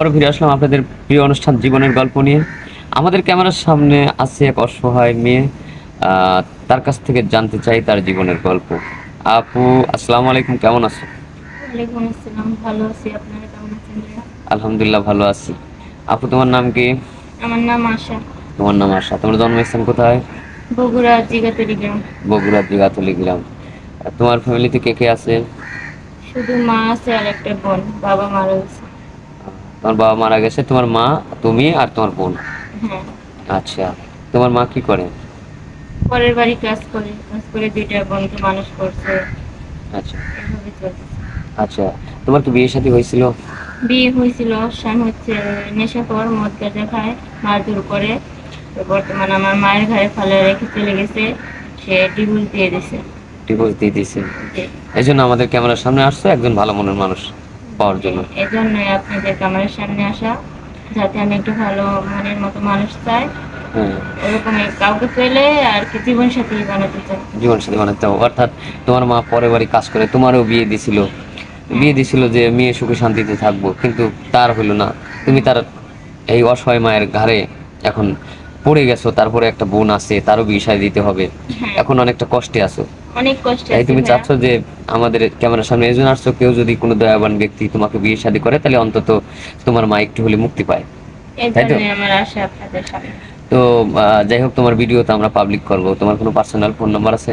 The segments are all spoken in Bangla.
আবার ফিরে আসলাম আপনাদের প্রিয় অনুষ্ঠান জীবনের গল্প নিয়ে। আমাদের ক্যামেরার সামনে আছে এক অসহায় মেয়ে তার কাছ থেকে জানতে চাই তার জীবনের গল্প। আপু আসসালামু আলাইকুম কেমন আছো ওয়ালাইকুম আসসালাম ভালো আছি। আপনারা কেমন আছেন ভাইয়া? আলহামদুলিল্লাহ ভালো আছি। আপু তোমার নাম কি? আমার নাম আশা। তোমার নাম আশা। তোমার জন্মস্থান কোথায়? বগুড়া জিগাতলি গ্রাম। বগুড়া দিঘাতলি গ্রাম। তোমার ফ্যামিলিতে কে কে আছে? শুধু মা আছে আর একটা বোন বাবা মারা গেছে। তোমার বাবা মারা গেছে তোমার মা তুমি আর তোমার বোন। আচ্ছা তোমার মা কি করে? পরের বাড়ি কাজ করে কাজ করে দুইটা বোনকে মানুষ করছে। আচ্ছা। আচ্ছা তোমার কি বিয়ে শাদী হয়েছিল? বিয়ে হয়েছিল স্বামী হচ্ছে নেশাখোর মদ গাঁজা খায় মারধর করে। বর্তমানে আমার মায়ের ঘরে ফেলে রেখে চলে গেছে সে ডিভোর্স দিয়ে দিছে। ডিভোর্স দিয়ে দিয়েছে যে এই জন্য আমাদের ক্যামেরার সামনে আসছো একজন ভালো মনের মানুষ। পাওয়ার জন্য। এই জন্যই আপনাদের ক্যামেরার সামনে আসা যাতে আমি একটু ভালো মনের মতো মানুষ চাই। ওরকম কাউকে পেলে আর কি জীবন সাথী বানাতে চাই। জীবন সাথী বানাতে হবে অর্থাৎ তোমার মা পরের বাড়ি কাজ করে তোমারও বিয়ে দিছিল। বিয়ে দিছিল যে মেয়ে সুখে শান্তিতে থাকব কিন্তু তার হলো না। তুমি তার এই অসহায় মায়ের ঘাড়ে এখন পড়ে গেছো তারপরে একটা বোন আছে তারও শাদী দিতে হবে। হ্যাঁ। এখন অনেকটা কষ্টে আছো। অনেক কষ্ট তাই তুমি চাচ্ছ যে আমাদের ক্যামেরার সামনে এজন আসছো কেউ যদি কোনো দয়াবান ব্যক্তি তোমাকে বিয়ে শাদী করে তাহলে অন্তত তোমার মা একটু হলে মুক্তি পায়। তাই তো? আমার আশা আপনাদের সামনে। তো যাই হোক তোমার ভিডিও তো আমরা পাবলিক করব। তোমার কোনো পার্সোনাল ফোন নাম্বার আছে?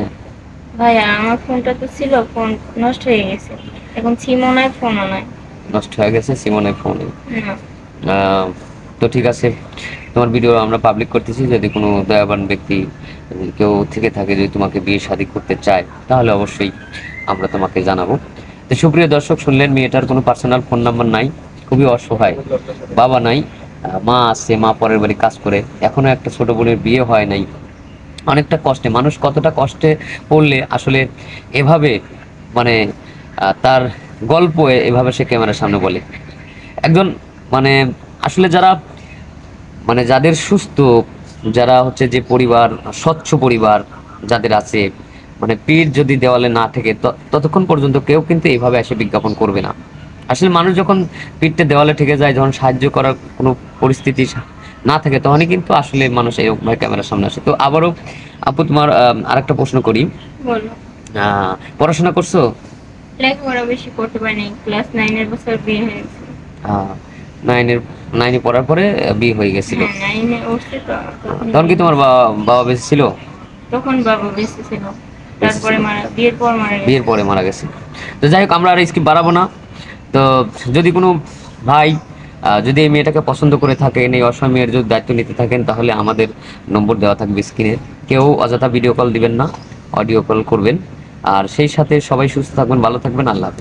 ভাইয়া আমার ফোনটা তো ছিল ফোন নষ্ট হয়ে গেছে। এখন সিমও নাই ফোনও নাই। নষ্ট হয়ে গেছে সিমনের ফোনে না। আহ, তো ঠিক আছে। তোমার ভিডিও আমরা পাবলিক করতেছি, যদি কোনো দয়াবান ব্যক্তি কেউ থেকে থাকে, যদি তোমাকে বিয়ে শাদী করতে চায়, তাহলে অবশ্যই আমরা তোমাকে জানাব। তো সুপ্রিয় দর্শক, শুনলেন, মেয়েটার কোনো পার্সোনাল ফোন নাম্বার নাই, খুবই অসহায়। বাবা নাই, মা আছে, মা পরের বাড়ি কাজ করে, এখনও একটা ছোট বোনের বিয়ে হয় নাই। অনেকটা কষ্টে, মানুষ কতটা কষ্টে পড়লে আসলে এভাবে মানে তার গল্প এভাবে সে ক্যামেরার সামনে বলে। একজন মানে আসলে যারা মানে যাদের সুস্থ যারা হচ্ছে যে পরিবার স্বচ্ছ পরিবার যাদের আছে মানে পীর যদি দেওয়ালে না থেকে ততক্ষণ পর্যন্ত কেউ কিন্তু এইভাবে এসে বিজ্ঞাপন করবে না। আসলে মানুষ যখন পিঠটা দেওয়ালে ঠেকে যায় যখন সাহায্য করার কোনো পরিস্থিতি না থাকে তখনই কিন্তু আসলে মানুষ এরকম ভাবে ক্যামেরার সামনে আসে। তো আবারও আপু তোমার আহ, আরেকটা প্রশ্ন করি। পড়াশোনা করছ? লেখাপড়া বেশি করতে পারিনি। ক্লাস নাইনের বছর বিয়ে হয়ে গেছে আহ, নাইনের নাইনে পড়ার পরে বিয়ে হয়ে গেছিল। হ্যাঁ তখন কি তোমার বাবা বেঁচে ছিল? তখন বাবা বেঁচে ছিল। তারপরে মারা বিয়ের পর মারা গেছে। বিয়ের পরে মারা গেছে। তো যাই হোক আমরা আর স্কিপ বাড়াবো না। তো যদি কোনো ভাই যদি এই মেয়েটাকে পছন্দ করে থাকেন এই অসহায় মেয়ের যদি দায়িত্ব নিতে থাকেন তাহলে আমাদের নম্বর দেওয়া থাকবে স্ক্রিনে। কেউ অযথা ভিডিও কল দিবেন না অডিও কল করবেন। আর সেই সাথে সবাই সুস্থ থাকবেন ভালো থাকবেন আল্লাহ হাফেজ।